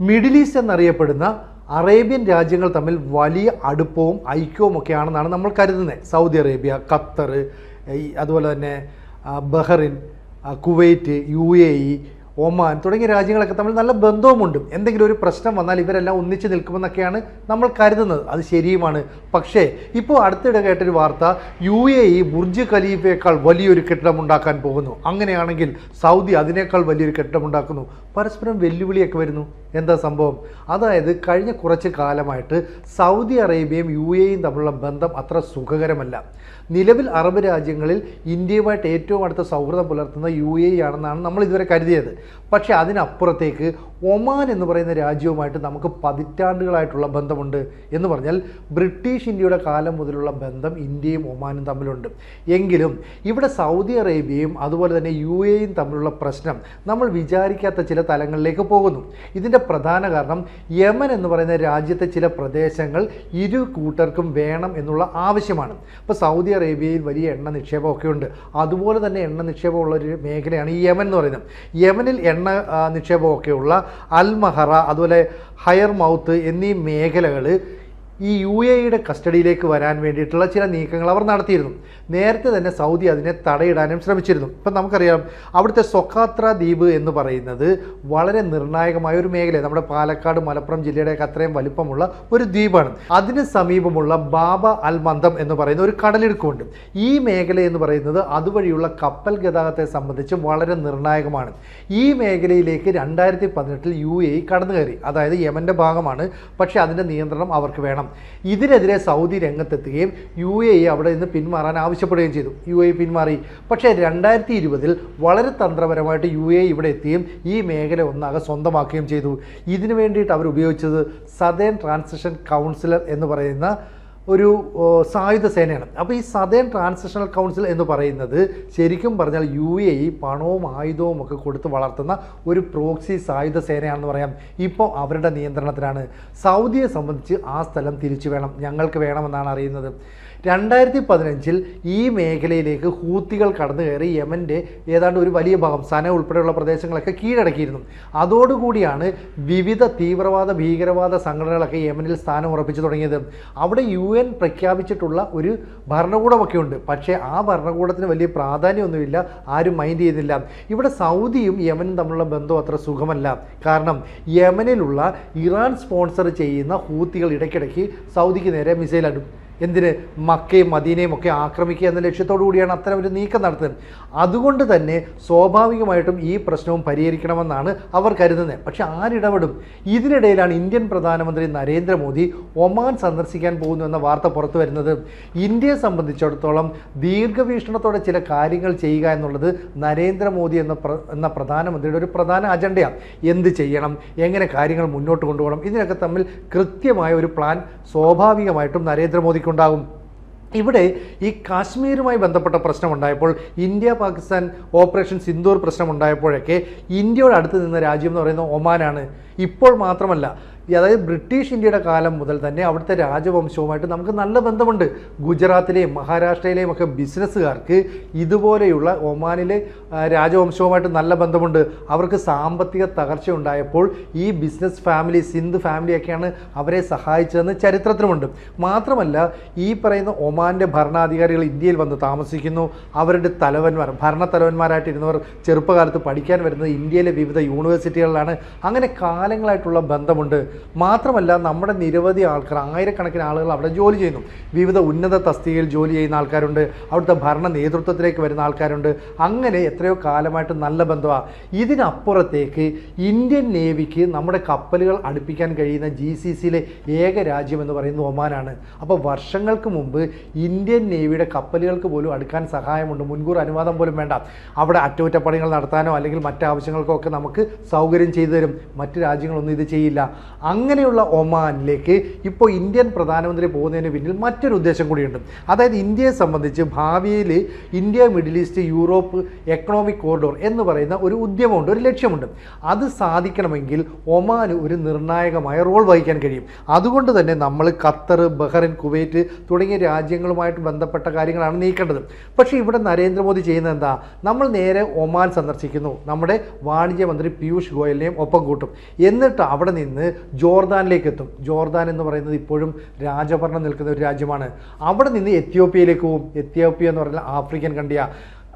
Middle east എന്നറിയപ്പെടുന്ന Arabian രാജ്യങ്ങൾ തമ്മിൽ വലിയ അടുപ്പവും ഐക്യവും ഒക്കെയാണെന്നാണ് നമ്മൾ കരുതുന്നത്. സൗദി അറേബ്യ ഖത്തർ അതുപോലെ തന്നെ Bahrain Kuwait U A E Oman തുടങ്ങിയ രാജ്യങ്ങളൊക്കെ തമ്മിൽ നല്ല ബന്ധവുമുണ്ട്. എന്തെങ്കിലും ഒരു പ്രശ്നം വന്നാൽ ഇവരെല്ലാം ഒന്നിച്ച് നിൽക്കുമെന്നൊക്കെയാണ് നമ്മൾ കരുതുന്നത്. അത് ശരിയുമാണ്. പക്ഷേ ഇപ്പോൾ അടുത്തിടെ കേട്ടൊരു വാർത്ത യു എ ഇ ബുർജ് ഖലീഫയേക്കാൾ വലിയൊരു കെട്ടിടം ഉണ്ടാക്കാൻ പോകുന്നു. അങ്ങനെയാണെങ്കിൽ സൗദി അതിനേക്കാൾ വലിയൊരു കെട്ടിടം ഉണ്ടാക്കുന്നു പരസ്പരം വെല്ലുവിളിയൊക്കെ വരുന്നു. എന്താ സംഭവം? അതായത് കഴിഞ്ഞ കുറച്ച് കാലമായിട്ട് സൗദി അറേബ്യയും യു എയും തമ്മിലുള്ള ബന്ധം അത്ര സുഖകരമല്ല. നിലവിൽ അറബ് രാജ്യങ്ങളിൽ ഇന്ത്യയുമായിട്ട് ഏറ്റവും അടുത്ത സൗഹൃദം പുലർത്തുന്ന യു എ ആണെന്നാണ് നമ്മൾ ഇതുവരെ കരുതിയത്. പക്ഷേ അതിനപ്പുറത്തേക്ക് ഒമാൻ എന്ന് പറയുന്ന രാജ്യവുമായിട്ട് നമുക്ക് പതിറ്റാണ്ടുകളായിട്ടുള്ള ബന്ധമുണ്ട് എന്ന് പറഞ്ഞാൽ ബ്രിട്ടീഷ് ഇന്ത്യയുടെ കാലം മുതലുള്ള ബന്ധം ഇന്ത്യയും ഒമാനും തമ്മിലുണ്ട്. എങ്കിലും ഇവിടെ സൗദി അറേബ്യയും അതുപോലെ തന്നെ യു എയും തമ്മിലുള്ള പ്രശ്നം നമ്മൾ വിചാരിക്കാത്ത ചില തലങ്ങളിലേക്ക് പോകുന്നു. ഇതിന്റെ പ്രധാന കാരണം യമൻ എന്ന് പറയുന്ന രാജ്യത്തെ ചില പ്രദേശങ്ങൾ ഇരു കൂട്ടർക്കും വേണം എന്നുള്ള ആവശ്യമാണ്. ഇപ്പോൾ സൗദി അറേബ്യയിൽ വലിയ എണ്ണ നിക്ഷേപമൊക്കെ ഉണ്ട്. അതുപോലെ തന്നെ എണ്ണ നിക്ഷേപമുള്ള ഒരു മേഖലയാണ് ഈ യമൻ എന്ന് പറയുന്നത്. യമനിൽ എണ്ണ നിക്ഷേപമൊക്കെയുള്ള അൽ മഹറ അതുപോലെ ഹയർ മൗത്ത് എന്നീ മേഖലകൾ ഈ യു എയുടെ കസ്റ്റഡിയിലേക്ക് വരാൻ വേണ്ടിയിട്ടുള്ള ചില നീക്കങ്ങൾ അവർ നടത്തിയിരുന്നു. നേരത്തെ തന്നെ സൗദി അതിനെ തടയിടാനും ശ്രമിച്ചിരുന്നു. ഇപ്പം നമുക്കറിയാം അവിടുത്തെ സൊക്കാത്ര ദ്വീപ് എന്ന് പറയുന്നത് വളരെ നിർണായകമായ ഒരു മേഖല നമ്മുടെ പാലക്കാട് മലപ്പുറം ജില്ലയുടെയൊക്കെ അത്രയും വലിപ്പമുള്ള ഒരു ദ്വീപാണ്. അതിന് സമീപമുള്ള ബാബ അൽ മന്ദം എന്ന് പറയുന്ന ഒരു കടലിടുക്കുമുണ്ട് ഈ മേഖല എന്ന് പറയുന്നത് അതുവഴിയുള്ള കപ്പൽ ഗതാഗതത്തെ സംബന്ധിച്ച് വളരെ നിർണായകമാണ്. ഈ മേഖലയിലേക്ക് രണ്ടായിരത്തി പതിനെട്ടിൽ യു എ കടന്നു കയറി അതായത് യമന്റെ ഭാഗമാണ്. പക്ഷേ അതിന്റെ നിയന്ത്രണം അവർക്ക് വേണം. ഇതിനെതിരെ സൗദി രംഗത്തെത്തുകയും യു എ അവിടെ നിന്ന് പിന്മാറാൻ ആവശ്യപ്പെടുകയും ചെയ്തു. യു എ പിന്മാറി. പക്ഷേ രണ്ടായിരത്തി ഇരുപതിൽ വളരെ തന്ത്രപരമായിട്ട് യു എ ഇവിടെ എത്തുകയും ഈ മേഖല ഒന്നാകെ സ്വന്തമാക്കുകയും ചെയ്തു. ഇതിനു വേണ്ടിയിട്ട് അവർ ഉപയോഗിച്ചത് സദേൺ ട്രാൻസിഷൻ കൗൺസിലർ എന്ന് പറയുന്ന ഒരു സായുധ സേനയാണ്. അപ്പോൾ ഈ സദേൺ ട്രാൻസിഷണൽ കൗൺസിൽ എന്ന് പറയുന്നത് ശരിക്കും പറഞ്ഞാൽ യു എ ഇ പണവും ആയുധവും ഒക്കെ കൊടുത്ത് വളർത്തുന്ന ഒരു പ്രോക്സി സായുധ സേനയാണെന്ന് പറയാം. ഇപ്പോൾ അവരുടെ നിയന്ത്രണത്തിലാണ്. സൗദിയെ സംബന്ധിച്ച് ആ സ്ഥലം തിരിച്ചു വേണം. ഞങ്ങൾക്ക് വേണമെന്നാണ് അറിയുന്നത്. രണ്ടായിരത്തി പതിനഞ്ചിൽ ഈ മേഖലയിലേക്ക് ഹൂത്തികൾ കടന്നു കയറി യമന്റെ ഏതാണ്ട് ഒരു വലിയ ഭാഗം സന ഉൾപ്പെടെയുള്ള പ്രദേശങ്ങളൊക്കെ കീഴടക്കിയിരുന്നു. അതോടുകൂടിയാണ് വിവിധ തീവ്രവാദ ഭീകരവാദ സംഘടനകളൊക്കെ യമനിൽ സ്ഥാനം ഉറപ്പിച്ചു തുടങ്ങിയത്. അവിടെ യു എൻ പ്രഖ്യാപിച്ചിട്ടുള്ള ഒരു ഭരണകൂടമൊക്കെ ഉണ്ട്. പക്ഷേ ആ ഭരണകൂടത്തിന് വലിയ പ്രാധാന്യമൊന്നുമില്ല. ആരും മൈൻഡ് ചെയ്യുന്നില്ല ഇവിടെ സൗദിയും യമനും തമ്മിലുള്ള ബന്ധം അത്ര സുഖമല്ല. കാരണം യമനിലുള്ള ഇറാൻ സ്പോൺസർ ചെയ്യുന്ന ഹൂത്തികൾ ഇടയ്ക്കിടയ്ക്ക് സൗദിക്ക് നേരെ മിസൈലടും എന്തിന് മക്കയും മദീനയും ഒക്കെ ആക്രമിക്കുക എന്ന ലക്ഷ്യത്തോടു കൂടിയാണ് അത്തരം ഒരു നീക്കം നടത്തുന്നത്. അതുകൊണ്ട് തന്നെ സ്വാഭാവികമായിട്ടും ഈ പ്രശ്നവും പരിഹരിക്കണമെന്നാണ് അവർ കരുതുന്നത്. പക്ഷെ ആരിടപെടും? ഇതിനിടയിലാണ് ഇന്ത്യൻ പ്രധാനമന്ത്രി നരേന്ദ്രമോദി ഒമാൻ സന്ദർശിക്കാൻ പോകുന്നു എന്ന വാർത്ത പുറത്തു വരുന്നത്. ഇന്ത്യയെ സംബന്ധിച്ചിടത്തോളം ദീർഘവീക്ഷണത്തോടെ ചില കാര്യങ്ങൾ ചെയ്യുക എന്നുള്ളത് നരേന്ദ്രമോദി എന്ന പ്ര എന്ന പ്രധാനമന്ത്രിയുടെ ഒരു പ്രധാന അജണ്ടയാണ്. എന്ത് ചെയ്യണം? എങ്ങനെ കാര്യങ്ങൾ മുന്നോട്ട് കൊണ്ടുപോകണം? ഇതിനൊക്കെ തമ്മിൽ കൃത്യമായ ഒരു പ്ലാൻ സ്വാഭാവികമായിട്ടും നരേന്ദ്രമോദിക്കുണ്ടാകും ഇവിടെ ഈ കാശ്മീരുമായി ബന്ധപ്പെട്ട പ്രശ്നം ഉണ്ടായപ്പോൾ ഇന്ത്യ പാകിസ്ഥാൻ ഓപ്പറേഷൻ സിന്ദൂർ പ്രശ്നം ഉണ്ടായപ്പോഴൊക്കെ ഇന്ത്യയുടെ അടുത്ത് നിന്ന രാജ്യം എന്ന് പറയുന്നത് ഒമാനാണ്. ഇപ്പോൾ മാത്രമല്ല ഈ അതായത് ബ്രിട്ടീഷ് ഇന്ത്യയുടെ കാലം മുതൽ തന്നെ അവിടുത്തെ രാജവംശവുമായിട്ട് നമുക്ക് നല്ല ബന്ധമുണ്ട്. ഗുജറാത്തിലെയും മഹാരാഷ്ട്രയിലെയും ഒക്കെ ബിസിനസ്സുകാർക്ക് ഇതുപോലെയുള്ള ഒമാനിലെ രാജവംശവുമായിട്ട് നല്ല ബന്ധമുണ്ട്. അവർക്ക് സാമ്പത്തിക തകർച്ച ഉണ്ടായപ്പോൾ ഈ ബിസിനസ് ഫാമിലി സിന്ധ് ഫാമിലിയൊക്കെയാണ് അവരെ സഹായിച്ചതെന്ന് ചരിത്രത്തിലുമുണ്ട്. മാത്രമല്ല ഈ പറയുന്ന ഒമാന്റെ ഭരണാധികാരികൾ ഇന്ത്യയിൽ വന്ന് താമസിക്കുന്നു. അവരുടെ തലവന്മാർ ഭരണത്തലവന്മാരായിട്ടിരുന്നവർ ചെറുപ്പകാലത്ത് പഠിക്കാൻ വരുന്നത് ഇന്ത്യയിലെ വിവിധ യൂണിവേഴ്സിറ്റികളിലാണ്. അങ്ങനെ കാലങ്ങളായിട്ടുള്ള ബന്ധമുണ്ട്. മാത്രമല്ല നമ്മുടെ നിരവധി ആൾക്കാർ ആയിരക്കണക്കിന് ആളുകൾ അവിടെ ജോലി ചെയ്യുന്നു. വിവിധ ഉന്നത തസ്തികയിൽ ജോലി ചെയ്യുന്ന ആൾക്കാരുണ്ട്. അവിടുത്തെ ഭരണ നേതൃത്വത്തിലേക്ക് വരുന്ന ആൾക്കാരുണ്ട്. അങ്ങനെ എത്രയോ കാലമായിട്ട് നല്ല ബന്ധമാണ് ഇതിനപ്പുറത്തേക്ക് ഇന്ത്യൻ നേവിക്ക് നമ്മുടെ കപ്പലുകൾ അടുപ്പിക്കാൻ കഴിയുന്ന ജി സി സിയിലെ ഏക രാജ്യം എന്ന് പറയുന്നത് ഒമാനാണ്. അപ്പോൾ വർഷങ്ങൾക്ക് മുമ്പ് ഇന്ത്യൻ നേവിയുടെ കപ്പലുകൾക്ക് പോലും അടുക്കാൻ സഹായമുണ്ട്. മുൻകൂർ അനുവാദം പോലും വേണ്ട. അവിടെ അറ്റകുറ്റപ്പണികൾ നടത്താനോ അല്ലെങ്കിൽ മറ്റ് ആവശ്യങ്ങൾക്കോ ഒക്കെ നമുക്ക് സൗകര്യം ചെയ്തു തരും. മറ്റ് രാജ്യങ്ങളൊന്നും ഇത് ചെയ്യില്ല. അങ്ങനെയുള്ള ഒമാനിലേക്ക് ഇപ്പോൾ ഇന്ത്യൻ പ്രധാനമന്ത്രി പോകുന്നതിന് പിന്നിൽ മറ്റൊരു ഉദ്ദേശം കൂടിയുണ്ട്. അതായത് ഇന്ത്യയെ സംബന്ധിച്ച് ഭാവിയിൽ India Middle East Europe economic corridor എന്ന് പറയുന്ന ഒരു ഉദ്യമമുണ്ട് ഒരു ലക്ഷ്യമുണ്ട്. അത് സാധിക്കണമെങ്കിൽ ഒമാന് ഒരു നിർണായകമായ റോൾ വഹിക്കാൻ കഴിയും. അതുകൊണ്ട് തന്നെ നമ്മൾ ഖത്തർ ബഹ്റൻ കുവൈറ്റ് തുടങ്ങിയ രാജ്യങ്ങളുമായിട്ട് ബന്ധപ്പെട്ട കാര്യങ്ങളാണ് നീക്കേണ്ടത്. പക്ഷേ ഇവിടെ നരേന്ദ്രമോദി ചെയ്യുന്നത് എന്താ? നമ്മൾ നേരെ ഒമാൻ സന്ദർശിക്കുന്നു. നമ്മുടെ വാണിജ്യ മന്ത്രി പീയൂഷ് ഗോയലിനെയും ഒപ്പം കൂട്ടും. എന്നിട്ട് അവിടെ നിന്ന് ജോർദാനിലേക്ക് എത്തും ജോർദാൻ എന്ന് പറയുന്നത് ഇപ്പോഴും രാജഭരണം നിൽക്കുന്ന ഒരു രാജ്യമാണ്. അവിടെ നിന്ന് എത്യോപ്യയിലേക്ക് പോകും എത്യോപ്യ എന്ന് പറഞ്ഞാൽ ആഫ്രിക്കൻ കണ്ടിയ.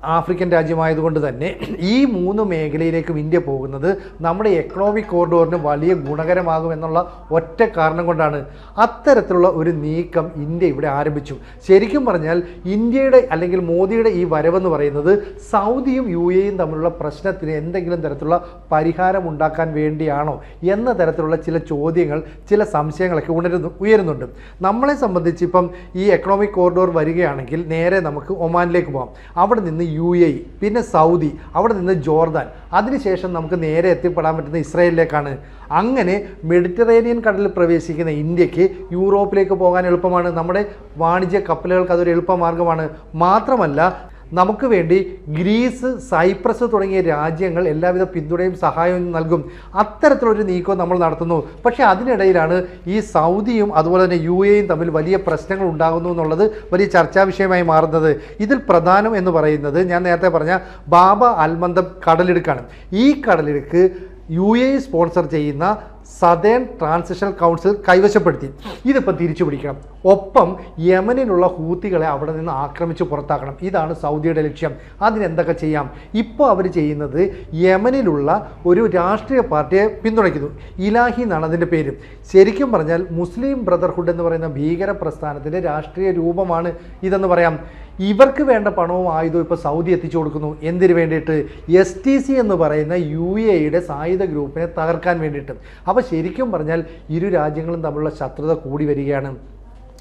ആഫ്രിക്കൻ രാജ്യമായതുകൊണ്ട് തന്നെ ഈ മൂന്ന് മേഖലയിലേക്കും ഇന്ത്യ പോകുന്നത് നമ്മുടെ എക്കണോമിക് കോറിഡോറിന് വലിയ ഗുണകരമാകും എന്നുള്ള ഒറ്റ കാരണം കൊണ്ടാണ്. അത്തരത്തിലുള്ള ഒരു നീക്കം ഇന്ത്യ ഇവിടെ ആരംഭിച്ചു. ശരിക്കും പറഞ്ഞാൽ ഇന്ത്യയുടെ അല്ലെങ്കിൽ മോദിയുടെ ഈ വരവെന്ന് പറയുന്നത് സൗദിയും യു എയും തമ്മിലുള്ള പ്രശ്നത്തിന് എന്തെങ്കിലും തരത്തിലുള്ള പരിഹാരം ഉണ്ടാക്കാൻ വേണ്ടിയാണോ എന്ന തരത്തിലുള്ള ചില ചോദ്യങ്ങൾ ചില സംശയങ്ങളൊക്കെ ഉണരുന്നു ഉയരുന്നുണ്ട്. നമ്മളെ സംബന്ധിച്ച് ഇപ്പം ഈ എക്കണോമിക് കോറിഡോർ വരികയാണെങ്കിൽ നേരെ നമുക്ക് ഒമാനിലേക്ക് പോകാം. അവിടെ നിന്ന് യു എ പിന്നെ സൗദി അവിടെ നിന്ന് ജോർദാൻ. അതിനുശേഷം നമുക്ക് നേരെ എത്തിപ്പെടാൻ പറ്റുന്ന ഇസ്രയേലിലേക്കാണ്. അങ്ങനെ മെഡിറ്ററേനിയൻ കടലിൽ പ്രവേശിക്കുന്ന ഇന്ത്യയ്ക്ക് യൂറോപ്പിലേക്ക് പോകാൻ എളുപ്പമാണ്. നമ്മുടെ വാണിജ്യ കപ്പലുകൾക്ക് അതൊരു എളുപ്പമാർഗമാണ് മാത്രമല്ല നമുക്ക് വേണ്ടി ഗ്രീസ് സൈപ്രസ് തുടങ്ങിയ രാജ്യങ്ങൾ എല്ലാവിധ പിന്തുണയും സഹായവും നൽകും. അത്തരത്തിലൊരു നീക്കം നമ്മൾ നടത്തുന്നു. പക്ഷേ അതിനിടയിലാണ് ഈ സൗദിയും അതുപോലെ തന്നെ യു എയും തമ്മിൽ വലിയ പ്രശ്നങ്ങൾ ഉണ്ടാകുന്നു എന്നുള്ളത് വലിയ ചർച്ചാ വിഷയമായി മാറുന്നത്. ഇതിൽ പ്രധാനം എന്ന് പറയുന്നത് ഞാൻ നേരത്തെ പറഞ്ഞ ബാബ അൽമന്ദം കടലിടുക്കാണ്. ഈ കടലിടുക്ക് യു എ സ്പോൺസർ ചെയ്യുന്ന സദേൺ ട്രാൻസിഷണൽ കൗൺസിൽ കൈവശപ്പെടുത്തി. ഇതിപ്പോൾ തിരിച്ചു പിടിക്കണം. ഒപ്പം യമനിലുള്ള ഹൂത്തികളെ അവിടെ നിന്ന് ആക്രമിച്ച് പുറത്താക്കണം. ഇതാണ് സൗദിയുടെ ലക്ഷ്യം. അതിനെന്തൊക്കെ ചെയ്യാം? ഇപ്പോൾ അവർ ചെയ്യുന്നത് യമനിലുള്ള ഒരു രാഷ്ട്രീയ പാർട്ടിയെ പിന്തുണയ്ക്കുന്നു. ഇലാഹി എന്നാണ് അതിന്റെ പേര്. ശരിക്കും പറഞ്ഞാൽ മുസ്ലിം ബ്രദർഹുഡ് എന്ന് പറയുന്ന ഭീകര പ്രസ്ഥാനത്തിന്റെ രാഷ്ട്രീയ രൂപമാണ് ഇതെന്ന് പറയാം. ഇവർക്ക് വേണ്ട പണവും ആയുധവും ഇപ്പോൾ സൗദി എത്തിച്ചു കൊടുക്കുന്നു. എന്തിനു വേണ്ടിയിട്ട്? എസ് ടി സി എന്ന് പറയുന്ന യു എയുടെ സായുധ ഗ്രൂപ്പിനെ തകർക്കാൻ വേണ്ടിയിട്ട്. അപ്പോൾ ശരിക്കും പറഞ്ഞാൽ ഇരു രാജ്യങ്ങളും തമ്മിലുള്ള ശത്രുത കൂടി വരികയാണ്.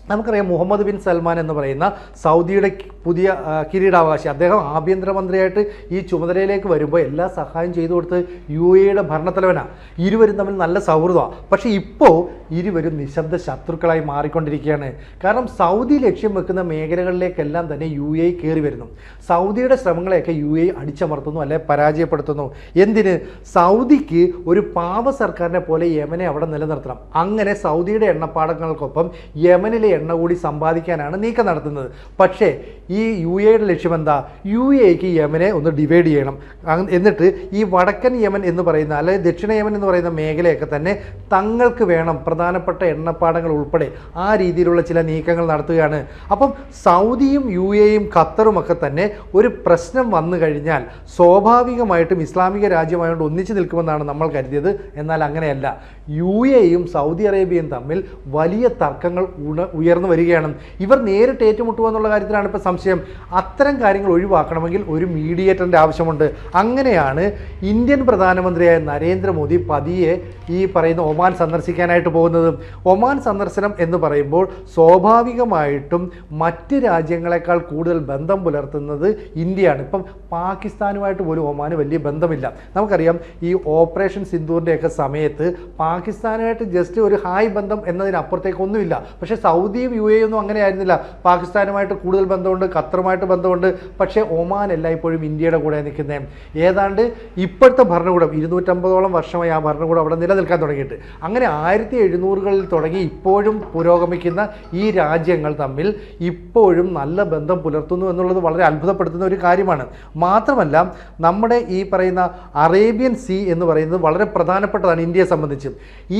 നമുക്കറിയാം മുഹമ്മദ് ബിൻ സൽമാൻ എന്ന് പറയുന്ന സൗദിയുടെ പുതിയ കിരീടാവകാശി. അദ്ദേഹം ആഭ്യന്തരമന്ത്രിയായിട്ട് ഈ ചുമതലയിലേക്ക് വരുമ്പോൾ എല്ലാ സഹായം ചെയ്തു കൊടുത്ത് യു എയുടെ ഭരണത്തലവനാണ് ഇരുവരും തമ്മിൽ നല്ല സൗഹൃദമാണ് പക്ഷേ ഇപ്പോൾ ഇരുവരും നിശബ്ദ ശത്രുക്കളായി മാറിക്കൊണ്ടിരിക്കുകയാണ്. കാരണം സൗദി ലക്ഷ്യം വെക്കുന്ന മേഖലകളിലേക്കെല്ലാം തന്നെ യു എ കയറി വരുന്നു. സൗദിയുടെ ശ്രമങ്ങളെയൊക്കെ യു എ അടിച്ചമർത്തുന്നു അല്ലെ പരാജയപ്പെടുത്തുന്നു. എന്തിന്? സൗദിക്ക് ഒരു പാവ സർക്കാരിനെ പോലെ യമനെ അവിടെ നിലനിർത്തണം. അങ്ങനെ സൗദിയുടെ എണ്ണപ്പാടങ്ങൾക്കൊപ്പം യമനിലെ എണ്ണ കൂടി സമ്പാദിക്കാനാണ് നീക്കം നടത്തുന്നത്. പക്ഷേ ഈ യു എയുടെ ലക്ഷ്യം എന്താ? യു എക്ക് യമനെ ഒന്ന് ഡിവൈഡ് ചെയ്യണം. എന്നിട്ട് ഈ വടക്കൻ യമൻ എന്ന് പറയുന്ന അല്ലെങ്കിൽ ദക്ഷിണ യമൻ എന്ന് പറയുന്ന മേഖലയൊക്കെ തന്നെ തങ്ങൾക്ക് വേണം പ്രധാനപ്പെട്ട എണ്ണപ്പാടങ്ങൾ ഉൾപ്പെടെ ആ രീതിയിലുള്ള ചില നീക്കങ്ങൾ നടത്തുകയാണ്. അപ്പം സൗദിയും യു എയും ഖത്തറും ഒക്കെ തന്നെ ഒരു പ്രശ്നം വന്നു കഴിഞ്ഞാൽ സ്വാഭാവികമായിട്ടും ഇസ്ലാമിക രാജ്യമായതുകൊണ്ട് ഒന്നിച്ചു നിൽക്കുമെന്നാണ് നമ്മൾ കരുതിയത്. എന്നാൽ അങ്ങനെയല്ല. യു എയും സൗദി അറേബ്യയും തമ്മിൽ വലിയ തർക്കങ്ങൾ ഉണ ഉയർന്നു വരികയാണ്. ഇവർ നേരിട്ട് ഏറ്റുമുട്ടുക എന്നുള്ള കാര്യത്തിലാണ് ഇപ്പോൾ സംശയം. അത്തരം കാര്യങ്ങൾ ഒഴിവാക്കണമെങ്കിൽ ഒരു മീഡിയേറ്ററിന്റെ ആവശ്യമുണ്ട്. അങ്ങനെയാണ് ഇന്ത്യൻ പ്രധാനമന്ത്രിയായ നരേന്ദ്രമോദി പതിയെ ഈ പറയുന്ന ഒമാൻ സന്ദർശിക്കാനായിട്ട് പോകുന്നത്. ഒമാൻ സന്ദർശനം എന്ന് പറയുമ്പോൾ സ്വാഭാവികമായിട്ടും മറ്റ് രാജ്യങ്ങളെക്കാൾ കൂടുതൽ ബന്ധം പുലർത്തുന്നത് ഇന്ത്യയാണ്. ഇപ്പം പാകിസ്ഥാനുമായിട്ട് പോലും ഒമാന് വലിയ ബന്ധമില്ല. നമുക്കറിയാം ഈ ഓപ്പറേഷൻ സിന്ധുവിന്റെയൊക്കെ സമയത്ത് പാകിസ്ഥാനുമായിട്ട് ജസ്റ്റ് ഒരു ഹായ് ബന്ധം എന്നതിനപ്പുറത്തേക്കൊന്നുമില്ല പക്ഷേ സൗദിയും യു എ ഒന്നും അങ്ങനെ ആയിരുന്നില്ല പാകിസ്ഥാനുമായിട്ട് കൂടുതൽ ബന്ധമുണ്ട് ഖത്തറുമായിട്ട് ബന്ധമുണ്ട്. പക്ഷേ ഒമാൻ എല്ലായ്പ്പോഴും ഇന്ത്യയുടെ കൂടെ നിൽക്കുന്നത് ഏതാണ്ട് ഇപ്പോഴത്തെ ഭരണകൂടം ഇരുന്നൂറ്റമ്പതോളം വർഷമായി ആ ഭരണകൂടം അവിടെ നിലനിൽക്കാൻ തുടങ്ങിയിട്ട്. അങ്ങനെ ആയിരത്തി എഴുന്നൂറുകളിൽ തുടങ്ങി ഇപ്പോഴും പുരോഗമിക്കുന്ന ഈ രാജ്യങ്ങൾ തമ്മിൽ ഇപ്പോഴും നല്ല ബന്ധം പുലർത്തുന്നു എന്നുള്ളത് വളരെ അത്ഭുതപ്പെടുത്തുന്ന ഒരു കാര്യമാണ്. മാത്രമല്ല നമ്മുടെ ഈ പറയുന്ന അറേബ്യൻ സീ എന്ന് പറയുന്നത് വളരെ പ്രധാനപ്പെട്ടതാണ് ഇന്ത്യയെ സംബന്ധിച്ച്.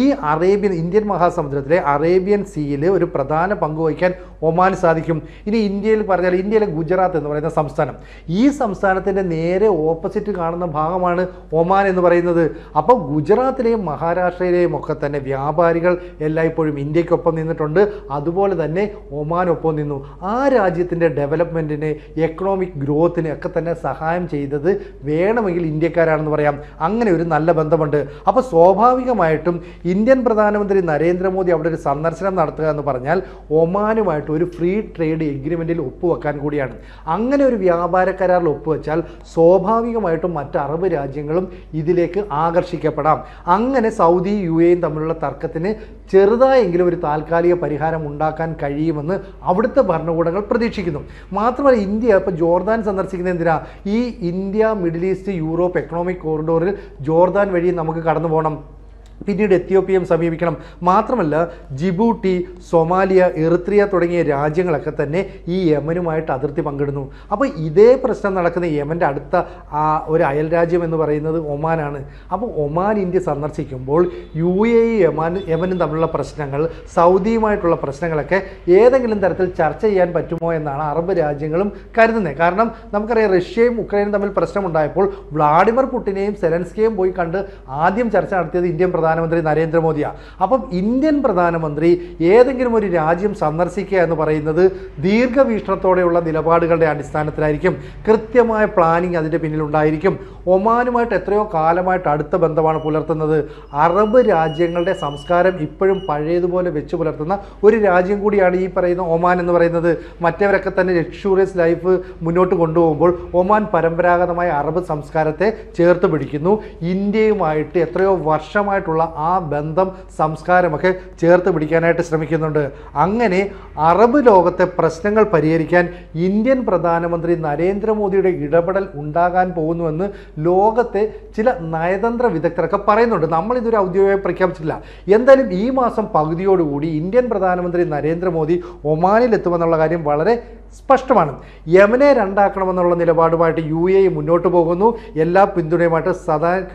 ഈ അറേബ്യൻ ഇന്ത്യൻ മഹാസമുദ്രത്തിലെ അറേബ്യൻ സീയിൽ ഒരു പ്രധാന പങ്ക് വഹിക്കാൻ ഒമാന് സാധിക്കും. ഇനി ഇന്ത്യയിൽ പറഞ്ഞാൽ ഇന്ത്യയിലെ ഗുജറാത്ത് എന്ന് പറയുന്ന സംസ്ഥാനം. ഈ സംസ്ഥാനത്തിന്റെ നേരെ ഓപ്പോസിറ്റ് കാണുന്ന ഭാഗമാണ് ഒമാൻ എന്ന് പറയുന്നത്. അപ്പോൾ ഗുജറാത്തിലെയും മഹാരാഷ്ട്രയിലെയും ഒക്കെ തന്നെ വ്യാപാരികൾ എല്ലായ്പ്പോഴും ഇന്ത്യക്കൊപ്പം നിന്നിട്ടുണ്ട്. അതുപോലെ തന്നെ ഒമാനൊപ്പം നിന്നു. ആ രാജ്യത്തിന്റെ ഡെവലപ്മെന്റിന് എക്കണോമിക് ഗ്രോത്തിന് ഒക്കെ തന്നെ സഹായം ചെയ്തത് വേണമെങ്കിൽ ഇന്ത്യക്കാരാണെന്ന് പറയാം. അങ്ങനെ ഒരു നല്ല ബന്ധമുണ്ട്. അപ്പോൾ സ്വാഭാവികമായിട്ടും ഇന്ത്യൻ പ്രധാനമന്ത്രി നരേന്ദ്രമോദി അവിടെ ഒരു സന്ദർശനം നടത്തുക എന്ന് പറഞ്ഞാൽ ഒമാനുമായിട്ട് ഒരു ഫ്രീ ട്രേഡ് എഗ്രിമെന്റിൽ ഒപ്പുവെക്കാൻ കൂടിയാണ്. അങ്ങനെ ഒരു വ്യാപാര കരാറിൽ ഒപ്പുവെച്ചാൽ സ്വാഭാവികമായിട്ടും മറ്റ് അറബ് രാജ്യങ്ങളും ഇതിലേക്ക് ആകർഷിക്കപ്പെടാം. അങ്ങനെ സൗദി യു എയും തമ്മിലുള്ള തർക്കത്തിന് ചെറുതായെങ്കിലും ഒരു താൽക്കാലിക പരിഹാരം ഉണ്ടാക്കാൻ കഴിയുമെന്ന് അവിടുത്തെ ഭരണകൂടങ്ങൾ പ്രതീക്ഷിക്കുന്നു. മാത്രമല്ല ഇന്ത്യ ഇപ്പോൾ ജോർദാൻ സന്ദർശിക്കുന്ന എന്തിനാ? ഈ India Middle East Europe economic കോറിഡോറിൽ Jordan വഴി നമുക്ക് കടന്നു പോകണം പിന്നീട് എത്യോപ്യയും സമീപിക്കണം. മാത്രമല്ല ജിബൂട്ടി സൊമാലിയ എറിത്രിയ തുടങ്ങിയ രാജ്യങ്ങളൊക്കെ തന്നെ ഈ യമനുമായിട്ട് അതിർത്തി പങ്കിടുന്നു. അപ്പോൾ ഇതേ പ്രശ്നം നടക്കുന്ന യമന്റെ അടുത്ത ആ ഒരു അയൽ രാജ്യം എന്ന് പറയുന്നത് ഒമാനാണ്. അപ്പോൾ ഒമാൻ ഇന്ത്യ സന്ദർശിക്കുമ്പോൾ യു എ യമാൻ യമനും തമ്മിലുള്ള പ്രശ്നങ്ങൾ സൗദിയുമായിട്ടുള്ള പ്രശ്നങ്ങളൊക്കെ ഏതെങ്കിലും തരത്തിൽ ചർച്ച ചെയ്യാൻ പറ്റുമോ എന്നാണ് അറബ് രാജ്യങ്ങളും കരുതുന്നത്. കാരണം നമുക്കറിയാം റഷ്യയും ഉക്രൈനും തമ്മിൽ പ്രശ്നമുണ്ടായപ്പോൾ വ്ളാഡിമിർ പുട്ടിനെയും സെലൻസ്കിയും പോയി കണ്ട് ആദ്യം ചർച്ച നടത്തിയത് ഇന്ത്യൻ പ്രധാനമന്ത്രി നരേന്ദ്രമോദിയാണ് അപ്പം ഇന്ത്യൻ പ്രധാനമന്ത്രി ഏതെങ്കിലും ഒരു രാജ്യം സന്ദർശിക്കുക എന്ന് പറയുന്നത് ദീർഘവീക്ഷണത്തോടെയുള്ള നിലപാടുകളുടെ അടിസ്ഥാനത്തിലായിരിക്കും. കൃത്യമായ പ്ലാനിങ് അതിന്റെ പിന്നിലുണ്ടായിരിക്കും. ഒമാനുമായിട്ട് എത്രയോ കാലമായിട്ട് അടുത്ത ബന്ധമാണ് പുലർത്തുന്നത്. അറബ് രാജ്യങ്ങളുടെ സംസ്കാരം ഇപ്പോഴും പഴയതുപോലെ വെച്ച് പുലർത്തുന്ന ഒരു രാജ്യം കൂടിയാണ് ഈ പറയുന്ന ഒമാൻ എന്ന് പറയുന്നത്. മറ്റവരൊക്കെ തന്നെ ലക്ഷൂറിയസ് ലൈഫ് മുന്നോട്ട് കൊണ്ടുപോകുമ്പോൾ ഒമാൻ പരമ്പരാഗതമായ അറബ് സംസ്കാരത്തെ ചേർത്ത് പിടിക്കുന്നു. ഇന്ത്യയുമായിട്ട് എത്രയോ വർഷമായിട്ടുള്ള ആ ബന്ധം സംസ്കാരമൊക്കെ ചേർത്ത് പിടിക്കാനായിട്ട് ശ്രമിക്കുന്നുണ്ട്. അങ്ങനെ അറബ് ലോകത്തെ പ്രശ്നങ്ങൾ പരിഹരിക്കാൻ ഇന്ത്യൻ പ്രധാനമന്ത്രി നരേന്ദ്രമോദിയുടെ ഇടപെടൽ ഉണ്ടാകാൻ പോകുന്നുവെന്ന് ലോകത്തെ ചില നയതന്ത്ര വിദഗ്ധരൊക്കെ പറയുന്നുണ്ട്. നമ്മൾ ഇതൊരു ഔദ്യോഗികമായി പ്രഖ്യാപിച്ചിട്ടില്ല. എന്തായാലും ഈ മാസം പകുതിയോടുകൂടി ഇന്ത്യൻ പ്രധാനമന്ത്രി നരേന്ദ്രമോദി ഒമാനിൽ എത്തുമെന്നുള്ള കാര്യം വളരെ സ്പഷ്ടമാണ്. യമനെ രണ്ടാക്കണമെന്നുള്ള നിലപാടുമായിട്ട് യു എ മുന്നോട്ട് പോകുന്നു. എല്ലാ പിന്തുണയുമായിട്ട് സദാ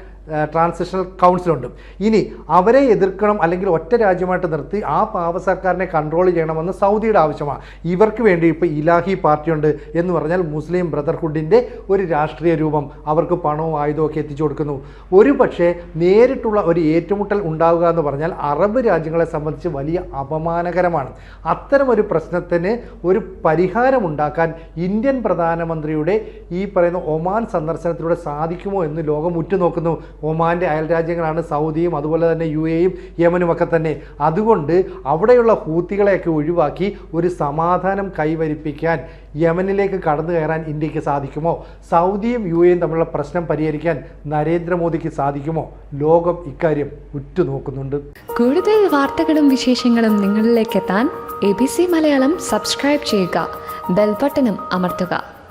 ട്രാൻസിഷണൽ കൗൺസിലുണ്ട് ഇനി അവരെ എതിർക്കണം അല്ലെങ്കിൽ ഒറ്റ രാജ്യമായിട്ട് നിർത്തി ആ പാവ സർക്കാരിനെ കൺട്രോൾ ചെയ്യണമെന്ന് സൗദിയുടെ ആവശ്യമാണ് ഇവർക്ക് വേണ്ടി ഇപ്പോൾ ഇലാഹി പാർട്ടിയുണ്ട് എന്ന് പറഞ്ഞാൽ മുസ്ലിം ബ്രദർഹുഡിന്റെ ഒരു രാഷ്ട്രീയ രൂപം അവർക്ക് പണവും ആയുധവും ഒക്കെ എത്തിച്ചു കൊടുക്കുന്നു. ഒരു പക്ഷേ നേരിട്ടുള്ള ഒരു ഏറ്റുമുട്ടൽ ഉണ്ടാവുക എന്ന് പറഞ്ഞാൽ അറബ് രാജ്യങ്ങളെ സംബന്ധിച്ച് വലിയ അപമാനകരമാണ്. അത്തരം ഒരു പ്രശ്നത്തിന് ഒരു പരിഹാരമുണ്ടാക്കാൻ ഇന്ത്യൻ പ്രധാനമന്ത്രിയുടെ ഈ പറയുന്ന ഒമാൻ സന്ദർശനത്തിലൂടെ സാധിക്കുമോ എന്ന് ലോകം ഉറ്റുനോക്കുന്നു. ഒമാന്റെ അയൽ രാജ്യങ്ങളാണ് സൗദിയും അതുപോലെ തന്നെ യു എയും യമനും ഒക്കെ തന്നെ. അതുകൊണ്ട് അവിടെയുള്ള ഹൂത്തികളെയൊക്കെ ഒഴിവാക്കി ഒരു സമാധാനം കൈവരിപ്പിക്കാൻ യമനിലേക്ക് കടന്നു കയറാൻ ഇന്ത്യയ്ക്ക് സാധിക്കുമോ? സൗദിയും യു എയും തമ്മിലുള്ള പ്രശ്നം പരിഹരിക്കാൻ നരേന്ദ്രമോദിക്ക് സാധിക്കുമോ? ലോകം ഇക്കാര്യം ഉറ്റുനോക്കുന്നുണ്ട്. കൂടുതൽ വാർത്തകളും വിശേഷങ്ങളും നിങ്ങളിലേക്ക് എത്താൻ A B C Malayalam subscribe ചെയ്യുക. ബെൽബട്ടനും അമർത്തുക.